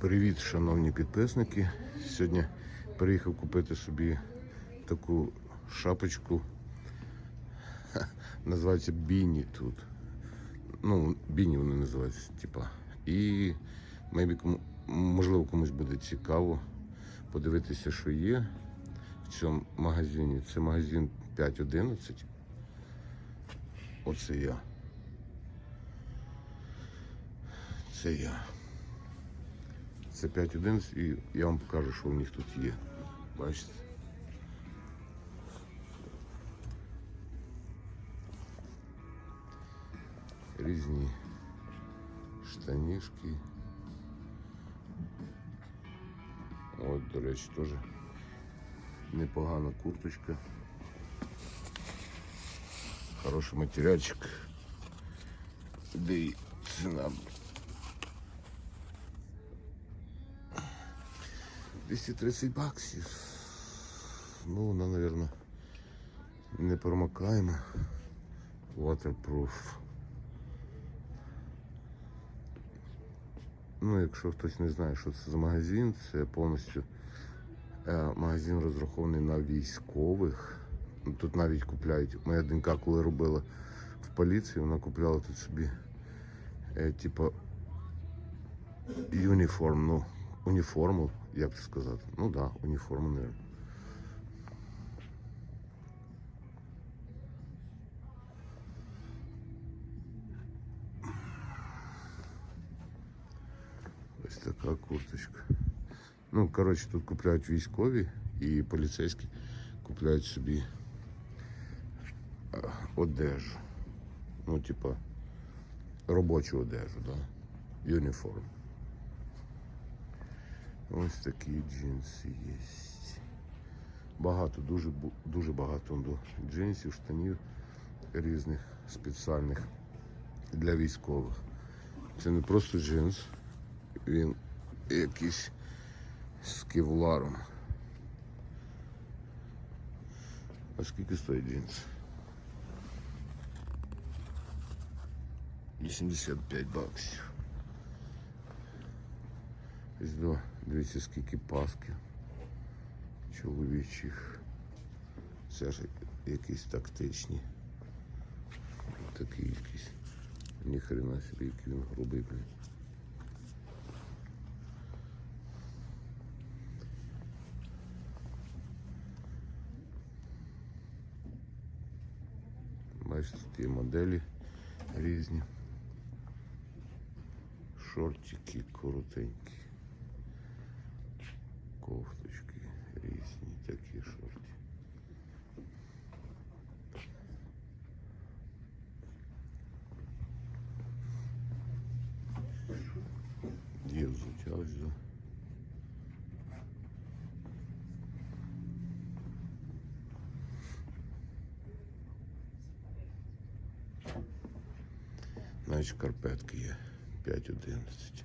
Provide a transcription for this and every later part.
Привіт, шановні підписники. Сьогодні приїхав купити собі таку шапочку. Називається Біні тут. Ну, Біні вони називаються, типа. І maybe, можливо комусь буде цікаво подивитися, що є в цьому магазині. Це магазин 5.11. Оце я. Це я. Це 5.11 і я вам покажу, що у них тут є. Бачите? Різні штанішки. От, до речі, теж непогана курточка. Хороший матеріальчик. Де і ціна 230 баксів. Ну, вона, мабуть, не промокаема. Waterproof. Ну, якщо хтось не знає, що це за магазин, це повністю е, магазин розрахований на військових. Тут навіть купляють. Моя донька, коли робила в поліції, вона купляла тут собі, е, типу, Юніформ, ну, уніформу, як це сказати. Ну так, да, уніформу, мабуть. Ось така курточка. Ну, коротше, тут купляють військові і поліцейські купляють собі е, одежу. Ну, типа, робочу одежу, да? Юніформ. Ось такі джинси є. Багато, дуже, дуже багато джинсів, штанів різних спеціальних для військових. Це не просто джинс, він якийсь з кевларом. А скільки стоїть джинс? 85 баксів. Ось до, дивіться, скільки пасків чоловічих. Це ж якісь тактичні. Такі якісь. Ніхрена собі, який він грубий, блін. Бачите, є моделі різні. Шортики коротенькі. Кофточки різні такі шорти. Є взуття ось. да. Навіть шкарпетки є 5.11.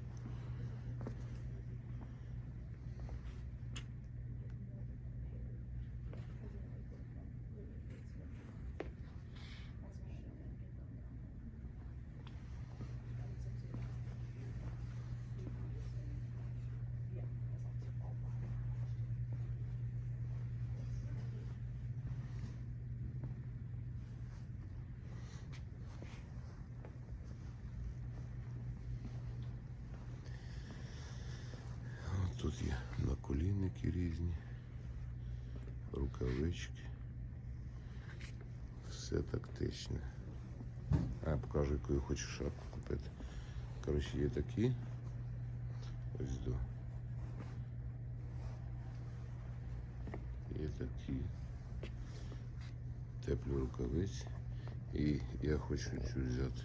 Тут є наколінники різні, рукавички. Все тактичне. А я покажу, яку я хочу шапку купити. Коротше, є такі. Ось до. Є такі. Теплі рукавиці. І я хочу цю взяти.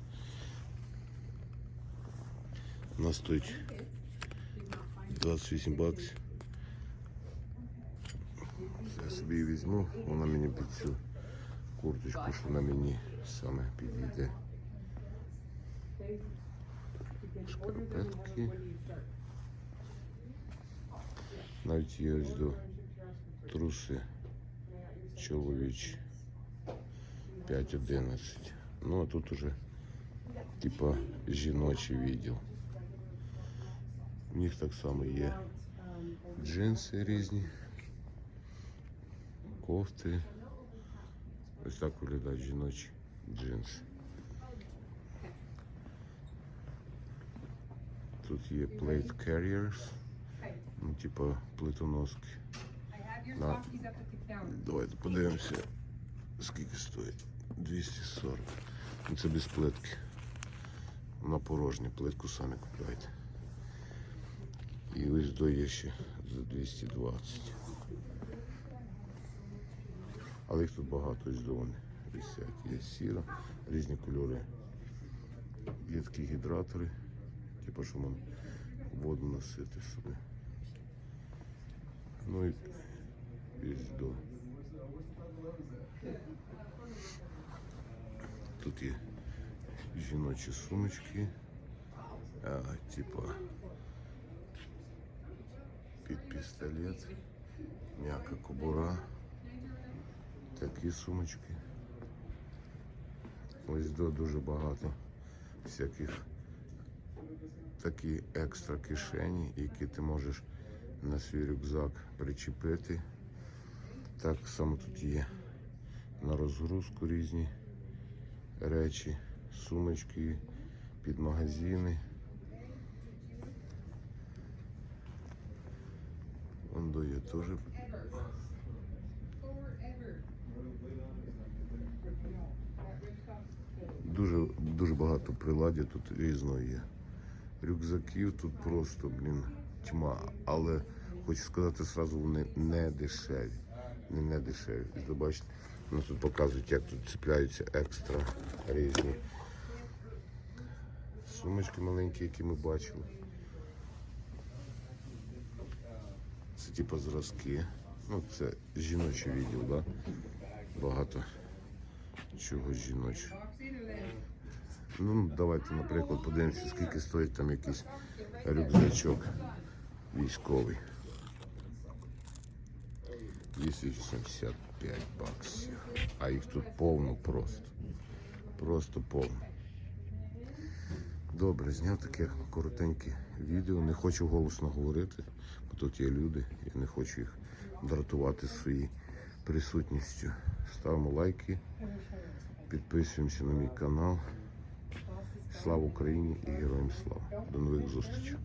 Вона стоїть 28 баксів. Я собі її візьму, вона мені під цю курточку, що на мені саме підійде. Шкарпетки. Навіть є ось до труси чоловічі 5.11. Ну а тут уже типа жіночий відділ. У них так само є джинси різні, кофти. Ось так виглядають жіночі джинси. Тут є plate carriers, ну, типа плитоноски. Counter. Давайте подивимося, скільки стоїть. 240. Ну, Це без плитки. Вона порожня, плитку самі купляйте. І ось до є ще за 220. Але їх тут багато ось до вони висять. Є сіра, різні кольори. Є такі гідратори, типу, що можна воду носити собі. Ну і до. Тут є жіночі сумочки, а, типа пістолет, м'яка кобура, такі сумочки. Ось до дуже багато всяких такі екстра кишені, які ти можеш на свій рюкзак причепити. Так само тут є на розгрузку різні речі, сумочки під магазини. Ондо є теж. Дуже, дуже багато приладдя тут різного є. Рюкзаків тут просто, блін, тьма. Але хочу сказати зразу, вони не дешеві. Не, не дешеві. Бачите, ну, тут показують, як тут цепляються екстра різні. Сумочки маленькі, які ми бачили. Типу зразки. Ну, це жіночий відділ, да? Багато чого жіночого. Ну, давайте, наприклад, подивимося, скільки стоїть там якийсь рюкзачок військовий. 285 баксів. А їх тут повно просто. Просто повно. Добре, зняв таке коротеньке відео. Не хочу голосно говорити, бо тут є люди, я не хочу їх дратувати своєю присутністю. Ставимо лайки, підписуємося на мій канал. Слава Україні і героям слава. До нових зустрічей.